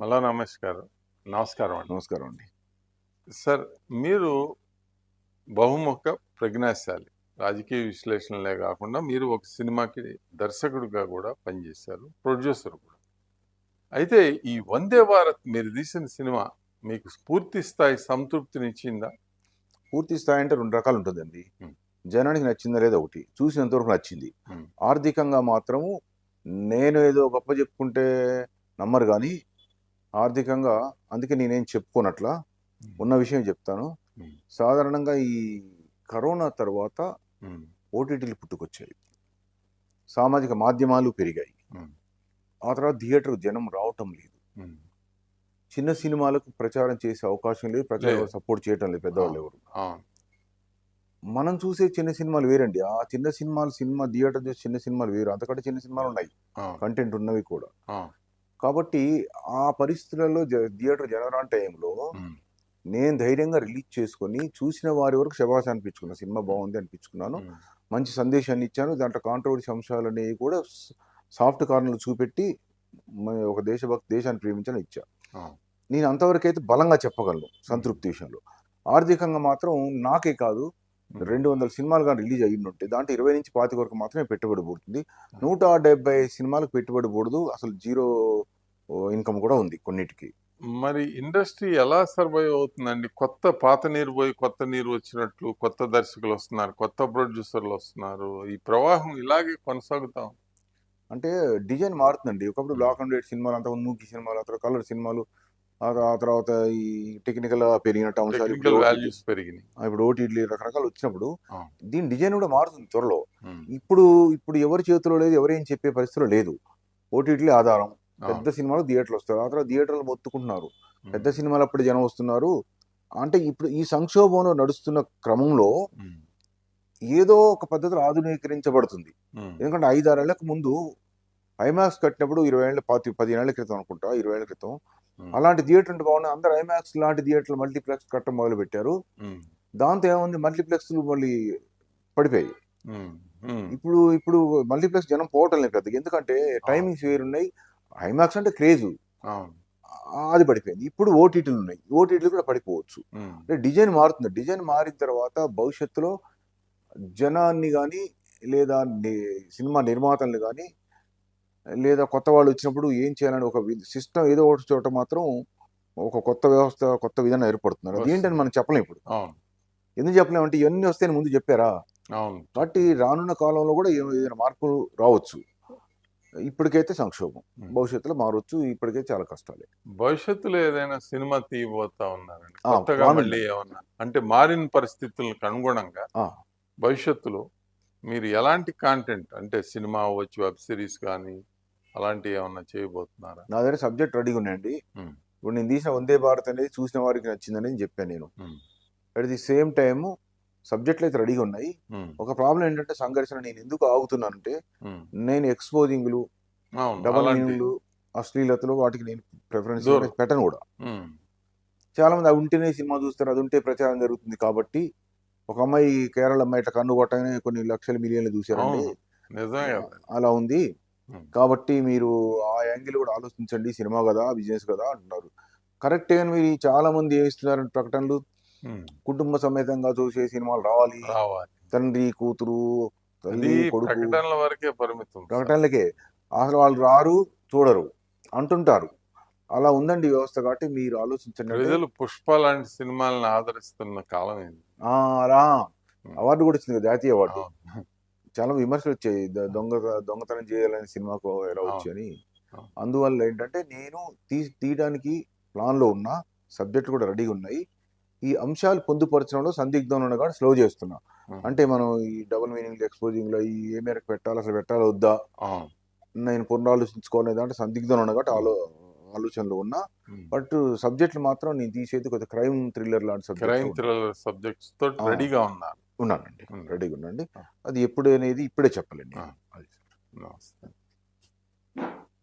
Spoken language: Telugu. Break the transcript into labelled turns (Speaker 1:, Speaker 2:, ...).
Speaker 1: మళ్ళా నమస్కారం నమస్కారం అండి.
Speaker 2: నమస్కారం అండి.
Speaker 1: సార్ మీరు బహుముఖ ప్రజ్ఞాశాలి రాజకీయ విశ్లేషణలే కాకుండా మీరు ఒక సినిమాకి దర్శకుడిగా కూడా పనిచేశారు ప్రొడ్యూసర్ కూడా. అయితే ఈ వందే భారత్ మీరు తీసిన సినిమా మీకు పూర్తి స్థాయి సంతృప్తినిచ్చిందా
Speaker 2: పూర్తి స్థాయి అంటే రెండు రకాలు ఉంటుందండి. జనానికి నచ్చిందా లేదా ఒకటి చూసినంత వరకు నచ్చింది. ఆర్థికంగా మాత్రము నేను ఏదో గొప్ప చెప్పుకుంటే నమ్మరు కానీ ఆర్థికంగా అందుకే నేనేం చెప్పుకోనట్లా ఉన్న విషయం చెప్తాను. సాధారణంగా ఈ కరోనా తర్వాత ఓటీటీలు పుట్టుకొచ్చాయి. సామాజిక మాధ్యమాలు పెరిగాయి. ఆ తర్వాత థియేటర్ జనం రావటం లేదు. చిన్న సినిమాలకు ప్రచారం చేసే అవకాశం లేదు. ప్రచారం. సపోర్ట్ చేయటం లేదు. పెద్దవాళ్ళు ఎవరు. మనం చూసే చిన్న సినిమాలు వేరండి. ఆ చిన్న సినిమాలు సినిమా థియేటర్ చూసే చిన్న సినిమాలు వేరు. అంతకంటే చిన్న సినిమాలు ఉన్నాయి. కంటెంట్ ఉన్నవి కూడా. కాబట్టి ఆ పరిస్థితులలో థియేటర్ జనరాన్ టైంలో నేను ధైర్యంగా రిలీజ్ చేసుకొని చూసిన వారి వరకు శబాష్ అనిపించుకున్నాను సినిమా బాగుంది అనిపించుకున్నాను. మంచి సందేశాన్ని ఇచ్చాను. దాంట్లో కాంట్రవర్సీ అంశాలు అనేవి కూడా సాఫ్ట్ కార్నర్లు చూపెట్టి ఒక దేశభక్తి దేశాన్ని ప్రేమించని ఇచ్చా. నేను అంతవరకు అయితే బలంగా చెప్పగలను సంతృప్తి విషయంలో. ఆర్థికంగా మాత్రం నాకే కాదు. రెండు వందల సినిమాలు కానీ రిలీజ్ అయ్యి ఉంటే దాంట్లో ఇరవై నుంచి పాతిక వరకు మాత్రమే పెట్టుబడి పడుతుంది నూట డెబ్బై సినిమాలకు పెట్టుబడి పడదు. అసలు జీరో ఇన్కమ్ కూడా ఉంది కొన్నిటికి.
Speaker 1: మరి ఇండస్ట్రీ ఎలా సర్వైవ్ అవుతుందండి? కొత్త పాత నీరు పోయి కొత్త నీరు వచ్చినట్లు కొత్త దర్శకులు వస్తున్నారు కొత్త ప్రొడ్యూసర్లు వస్తున్నారు ఈ ప్రవాహం ఇలాగే కొనసాగుతాం
Speaker 2: అంటే డిజైన్ మారుతుందండి. ఒకప్పుడు బ్లాక్ అండ్ వైట్ సినిమాలు అంతా మూకీ సినిమాలు ఆ తర్వాత కలర్ సినిమాలు ఆ తర్వాత ఈ టెక్నికల్ పెరిగినట్టు అంశాలు ఇప్పుడు
Speaker 1: వాల్యూస్ పెరిగినాయి.
Speaker 2: ఇప్పుడు ఓటీటీ రకరకాలు వచ్చినప్పుడు. దీని డిజైన్ కూడా మారుతుంది త్వరలో.
Speaker 1: ఉమ్,
Speaker 2: ఇప్పుడు ఇప్పుడు ఎవరి చేతిలో లేదు ఎవరేం చెప్పే పరిస్థితిలో లేదు. ఓటీటీ ఆధారం పెద్ద. సినిమాలు థియేటర్లు వస్తారు ఆ తర్వాత థియేటర్లు మొత్తుకుంటున్నారు. పెద్ద సినిమాలు అప్పుడు జనం వస్తున్నారు. అంటే ఇప్పుడు ఈ సంక్షోభంలో నడుస్తున్న క్రమంలో ఏదో ఒక పద్ధతిలో ఆధునీకరించబడుతుంది. ఎందుకంటే ఐదారేళ్ళకు ముందు ఐమాక్స్ కట్టినప్పుడు ఇరవై ఏళ్ళ పాతి పదిహేను ఏళ్ళ క్రితం అనుకుంటా ఇరవై ఏళ్ళ క్రితం. అలాంటి థియేటర్ అంటే బాగున్నాయి. అందరు ఐమాక్స్ లాంటి థియేటర్లు మల్టీప్లెక్స్ కట్టడం మొదలు పెట్టారు దాంతో ఏముంది? మల్టీప్లెక్స్లు మళ్ళీ పడిపోయాయి. ఇప్పుడు ఇప్పుడు మల్టీప్లెక్స్ జనం పోవటం లేదు పెద్దగా. ఎందుకంటే టైమింగ్స్ వేరున్నాయి. ఐమాక్స్ అంటే క్రేజ్. అది పడిపోయింది. ఇప్పుడు ఓటీటీలు ఉన్నాయి. ఓటీటీలు కూడా పడిపోవచ్చు. అంటే డిజైన్ మారుతుంది. డిజైన్ మారిన తర్వాత భవిష్యత్తులో జనాన్ని కానీ లేదా సినిమా నిర్మాతల్ని కానీ లేదా కొత్త వాళ్ళు వచ్చినప్పుడు ఏం చేయాలని ఒక సిస్టమ్ ఏదో ఒకటి చోట మాత్రం ఒక కొత్త వ్యవస్థ కొత్త విధానం ఏర్పడుతున్నారు. అది ఏంటని మనం చెప్పలేం ఇప్పుడు. ఎందుకు చెప్పలేం అంటే ఇవన్నీ వస్తాయని ముందు చెప్పారా? కాబట్టి రానున్న కాలంలో కూడా ఏదైనా మార్పులు రావచ్చు. ఇప్పటికైతే సంక్షోభం. భవిష్యత్తులో మారవచ్చు ఇప్పటికే చాలా కష్టాలే.
Speaker 1: భవిష్యత్తులో ఏదైనా సినిమా తీయబోతా ఉన్నారండి?
Speaker 2: ఆ,
Speaker 1: కొత్తగా
Speaker 2: ప్లాన్
Speaker 1: మళ్ళీ ఏమన్నా? అంటే మారిన పరిస్థితులకు అనుగుణంగా. భవిష్యత్తులో మీరు ఎలాంటి కాంటెంట్ అంటే సినిమా అవ్వచ్చు వెబ్ సిరీస్ కానీ అలాంటివి ఏమన్నా చేయబోతున్నారా?
Speaker 2: నా దగ్గర సబ్జెక్ట్ రెడీగా ఉన్నాయండి. ఇప్పుడు నేను తీసిన వందే భారత్ అనేది చూసిన వారికి నచ్చిందని చెప్పాను నేను. అట్ ది సేమ్ టైమ్ సబ్జెక్టులు అయితే రెడీగా ఉన్నాయి. ఒక ప్రాబ్లం ఏంటంటే సంఘర్షణ నేను ఎందుకు ఆగుతున్నానంటే
Speaker 1: ఉమ్.
Speaker 2: నేను ఎక్స్పోజింగ్లు డబల్ మీనింగ్లు అశ్లీలతలు వాటికి నేను ప్రిఫరెన్స్. పెట్టను కూడా. చాలా మంది అవి ఉంటేనే సినిమా చూస్తారు అది ఉంటే ప్రచారం జరుగుతుంది కాబట్టి ఒక అమ్మాయి కేరళ అమ్మాయి ఇట్లా కన్ను కొట్టగానే కొన్ని లక్షల మిలియన్లు చూసారండి అలా ఉంది. కాబట్టి మీరు ఆ యాంగిల్ కూడా ఆలోచించండి సినిమా కదా బిజినెస్ కదా అంటున్నారు. కరెక్టే మీరు చాలా మంది ఏమి ఇస్తున్నారంటే ప్రకటనలు కుటుంబ సమేతంగా చూసే సినిమాలు రావాలి.
Speaker 1: రావాలి.
Speaker 2: తండ్రి కూతురు తల్లి కొడుకు
Speaker 1: ప్రకటనల వరకే పరిమితం.
Speaker 2: ప్రకటనలకే. అసలు వాళ్ళు రారు చూడరు అంటుంటారు. అలా ఉందండి వ్యవస్థ కాబట్టి మీరు ఆలోచించండి
Speaker 1: ప్రజలు పుష్ప లాంటి సినిమాలను ఆదరిస్తున్న కాలం
Speaker 2: ఆ, అలా అవార్డు కూడా వచ్చింది జాతీయ అవార్డు. చాలా విమర్శలు వచ్చాయి. దొంగ దొంగతనం చేయాలని సినిమాకు ఎలా వచ్చాయని. అందువల్ల ఏంటంటే నేను తీ తీయడానికి ప్లాన్లో ఉన్న సబ్జెక్ట్ కూడా రెడీగా ఉన్నాయి. ఈ అంశాలు పొందుపరచడంలో సందిగ్ధంలో కూడా స్లో చేస్తున్నా. అంటే మనం ఈ డబుల్ మీనింగ్ ఎక్స్పోజింగ్లో ఈ ఏ మేరకు పెట్టాలి అసలు పెట్టాలి వద్దా. నేను పునరాలోచించుకోలేదు అంటే సందిగ్ధంలో కాబట్టి ఆలో ఆలోచనలో ఉన్నా. బట్ సబ్జెక్టులు మాత్రం నేను తీసేది కొద్దిగా క్రైమ్ థ్రిల్లర్ లాంటి
Speaker 1: క్రైమ్
Speaker 2: సబ్జెక్ట్
Speaker 1: థ్రిల్లర్ సబ్జెక్ట్స్
Speaker 2: ఆ.
Speaker 1: రెడీగా ఉన్నారు
Speaker 2: ఉన్నానండి. రెడీగా ఉండండి. అది ఎప్పుడు అనేది ఇప్పుడే చెప్పలేండి
Speaker 1: నమస్తే